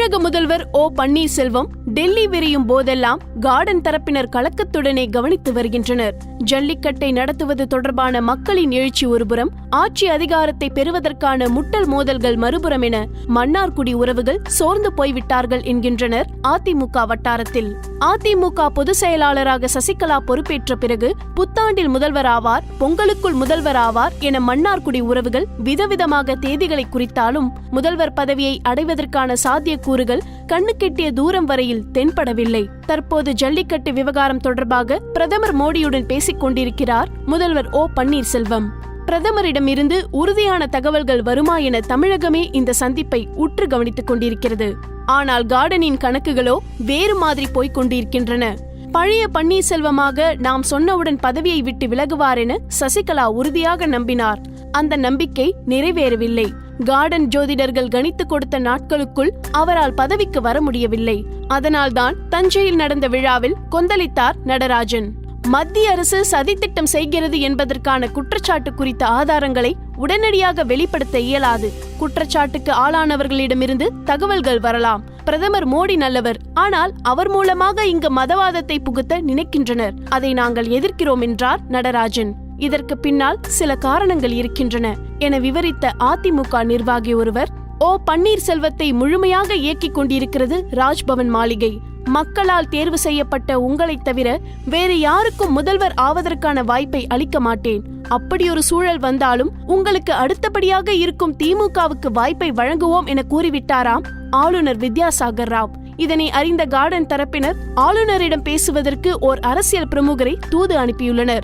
தமிழக முதல்வர் ஓ பன்னீர்செல்வம் டெல்லி விரியும் போதெல்லாம் கார்டன் தரப்பினர் கலக்கத்துடனே கவனித்து வருகின்றனர். ஜல்லிக்கட்டை நடத்துவது தொடர்பான மக்களின் எழுச்சி ஒருபுறம் ஆட்சி அதிகாரத்தை பெறுவதற்கான முட்டல் மோதல்கள் மறுபுறம் என மன்னார்குடி உறவுகள் சோர்ந்து போய்விட்டார்கள் என்கின்றனர் அதிமுக வட்டாரத்தில். அதிமுக பொதுச் செயலாளராக சசிகலா பொறுப்பேற்ற பிறகு புத்தாண்டில் முதல்வர் ஆவார் பொங்கலுக்குள் முதல்வர் ஆவார் என மன்னார்குடி உறவுகள் விதவிதமாக தேதிகளை குறித்தாலும் முதல்வர் பதவியை அடைவதற்கான சாத்தியக்கூறுகள் கண்ணுக்கெட்டிய தூரம் வரையில் தென்படவில்லை. தற்போது ஜல்லிக்கட்டு விவகாரம் தொடர்பாக பிரதமர் மோடியுடன் பேசிக் கொண்டிருக்கிறார் முதல்வர் ஓ பன்னீர்செல்வம். பிரதமரிடமிருந்து உறுதியான தகவல்கள் வருமா என தமிழகமே இந்த சந்திப்பை உற்று கவனித்துக் கொண்டிருக்கிறது. ஆனால் கார்டனின் கணக்குகளோ வேறு மாதிரி போய்க் கொண்டிருக்கின்றன. பழைய பன்னீர்செல்வமாக நாம் சொன்னவுடன் பதவியை விட்டு விலகுவார் என சசிகலா உறுதியாக நம்பினார். அந்த நம்பிக்கை நிறைவேறவில்லை. கார்டன் ஜோதிடர்கள் கணித்துக் கொடுத்த நாட்களுக்குள் அவரால் பதவிக்கு வர முடியவில்லை. அதனால்தான் தஞ்சையில் நடந்த விழாவில் கொந்தளித்தார் நடராஜன். மத்திய அரசு சதித்திட்டம் செய்கிறது என்பதற்கான குற்றச்சாட்டு குறித்த ஆதாரங்களை உடனடியாக வெளிப்படுத்த இயலாது. குற்றச்சாட்டுக்கு ஆளானவர்களிடமிருந்து தகவல்கள் வரலாம். பிரதமர் மோடி நல்லவர். ஆனால் அவர் மூலமாக இங்கு மதவாதத்தை புகுத்த நினைக்கின்றனர். அதை நாங்கள் எதிர்க்கிறோம் என்றார் நடராஜன். இதற்கு பின்னால் சில காரணங்கள் இருக்கின்றன. என விவரித்த அதிமுக நிர்வாகி ஒருவர் ஓ பன்னீர்செல்வத்தை முழுமையாக இயக்கிக் கொண்டிருக்கிறது ராஜ்பவன் மாளிகை. மக்களால் தேர்வு செய்யப்பட்ட உங்களைத் தவிர வேறு யாருக்கும் முதல்வர் ஆவதற்கான வாய்ப்பை அளிக்க மாட்டேன். அப்படி ஒரு சூழல் வந்தாலும் உங்களுக்கு அடுத்தபடியாக இருக்கும் திமுகவுக்கு வாய்ப்பை வழங்குவோம் என கூறிவிட்டாராம் ஆளுநர் வித்யாசாகர் ராவ். இதனை அறிந்த கார்டன் தரப்பினர் ஆளுநரிடம் பேசுவதற்கு ஓர் அரசியல் பிரமுகரை தூது அனுப்பியுள்ளனர்.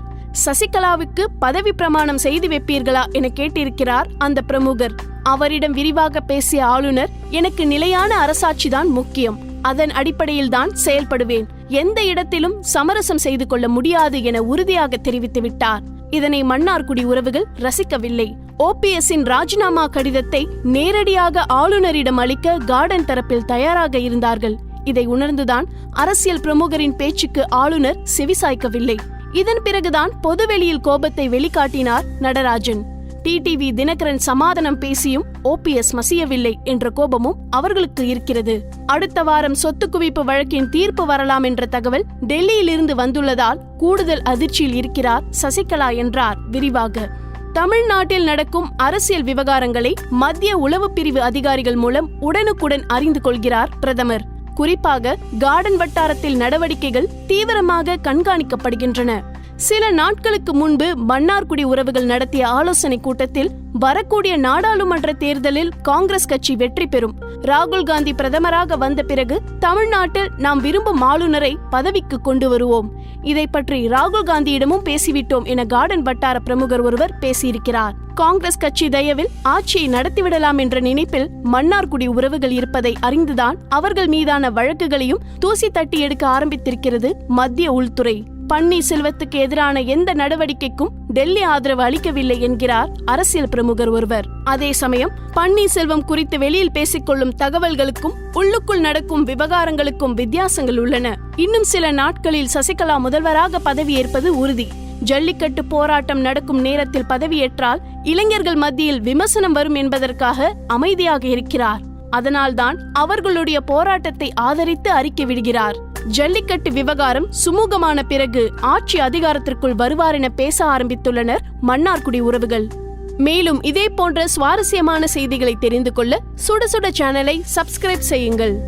சசிகலாவுக்கு பதவி பிரமாணம் செய்து வைப்பீர்களா என கேட்டிருக்கிறார் அந்த பிரமுகர். அவரிடம் விரிவாக பேசிய ஆளுநர் எனக்கு நிலையான அரசாட்சிதான் முக்கியம். அதன் அடிப்படையில் தான் செயல்படுவேன். எந்த இடத்திலும் சமரசம் செய்து கொள்ள முடியாது என உறுதியாக தெரிவித்து விட்டார். இதனை மன்னார்குடி உறவுகள் ரசிக்கவில்லை. ஓபிஎஸ்ஸின் ராஜினாமா கடிதத்தை நேரடியாக ஆளுநரிடம் அளிக்க கார்டன் தரப்பில் தயாராக இருந்தார்கள். இதை உணர்ந்துதான் அரசியல் பிரமுகரின் பேச்சுக்கு ஆளுநர் செவிசாய்க்கவில்லை. இதன் பிறகுதான் பொதுவெளியில் கோபத்தை வெளிக்காட்டினார் நடராஜன். டிடிவி தினகரன் சமாதானம் பேசியும் ஓபிஎஸ் மசியவில்லை என்ற கோபமும் அவர்களுக்கு இருக்கிறது. அடுத்த வாரம் சொத்து குவிப்பு வழக்கின் தீர்ப்பு வரலாம் என்ற தகவல் டெல்லியிலிருந்து வந்துள்ளதால் கூடுதல் அதிர்ச்சியில் இருக்கிறார் சசிகலா என்றார் விரிவாக. தமிழ்நாட்டில் நடக்கும் அரசியல் விவகாரங்களை மத்திய உளவு பிரிவு அதிகாரிகள் மூலம் உடனுக்குடன் அறிந்து கொள்கிறார் பிரதமர். குறிப்பாக கார்டன் வட்டாரத்தில் நடவடிக்கைகள் தீவிரமாக கண்காணிக்கப்படுகின்றன. சில நாட்களுக்கு முன்பு மன்னார்குடி உறவுகள் நடத்திய ஆலோசனை கூட்டத்தில் வரக்கூடிய நாடாளுமன்ற தேர்தலில் காங்கிரஸ் கட்சி வெற்றி பெறும். ராகுல் காந்தி பிரதமராக வந்த பிறகு தமிழ்நாட்டில் நாம் விரும்பும் ஆளுநரை பதவிக்கு கொண்டு வருவோம். இதை பற்றி ராகுல் காந்தியிடமும் பேசிவிட்டோம் என கார்டன் வட்டார பிரமுகர் ஒருவர் பேசியிருக்கிறார். காங்கிரஸ் கட்சி தயவில் ஆட்சியை நடத்திவிடலாம் என்ற நினைப்பில் மன்னார்குடி உறவுகள் இருப்பதை அறிந்துதான் அவர்கள் மீதான வழக்குகளையும் தூசி தட்டி எடுக்க ஆரம்பித்திருக்கிறது மத்திய உள்துறை. பன்னீர்செல்வத்துக்கு எதிரான எந்த நடவடிக்கைக்கும் டெல்லி ஆதரவு அளிக்கவில்லை என்கிறார் அரசியல் பிரமுகர் ஒருவர். அதே சமயம் பன்னீர்செல்வம் குறித்து வெளியில் பேசிக்கொள்ளும் தகவல்களுக்கும் உள்ளுக்குள் நடக்கும் விவகாரங்களுக்கும் வித்தியாசங்கள் உள்ளன. இன்னும் சில நாட்களில் சசிகலா முதல்வராக பதவியேற்பது உறுதி. ஜல்லிக்கட்டு போராட்டம் நடக்கும் நேரத்தில் பதவியேற்றால் இளைஞர்கள் மத்தியில் விமர்சனம் வரும் என்பதற்காக அமைதியாக இருக்கிறார். அதனால்தான் அவர்களுடைய போராட்டத்தை ஆதரித்து அறிக்கை விடுகிறார். ஜல்லிக்கட்டு விவகாரம் சுமூகமான பிறகு ஆட்சி அதிகாரத்திற்குள் வருவார் என பேச ஆரம்பித்துள்ளனர் மன்னார்குடி உறவுகள். மேலும் இதே போன்ற சுவாரஸ்யமான செய்திகளை தெரிந்து கொள்ள சுட சுட சேனலை சப்ஸ்கிரைப் செய்யுங்கள்.